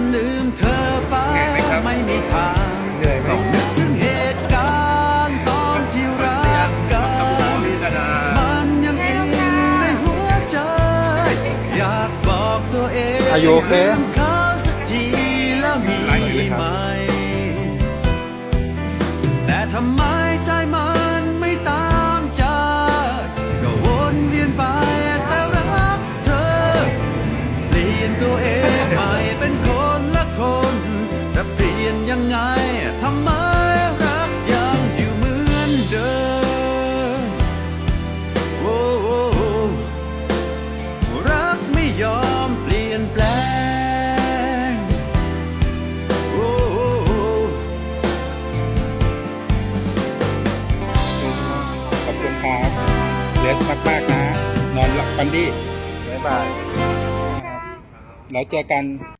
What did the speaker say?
นลืมเธอไปเหนื่อยไหมครับไม่มีทางเหนื่อยไหมต้องนึกถึงเหตุการณ์ตอนที่รักกันมันยังอินในหัวใจ อยากบอกตัวเอง Are you okay? ลืมเขาสักทีแล้วมีไหมแต่ทำไมใจมันไม่ตามใจก็วนเวียนไปแต่รักเธอเปลี่ยนตัวเองใหม่เป็นคน ขอบคุณครับเลสมากมากๆนะ นอนหลับฝันดีบ๊ายบายแล้วเจอกัน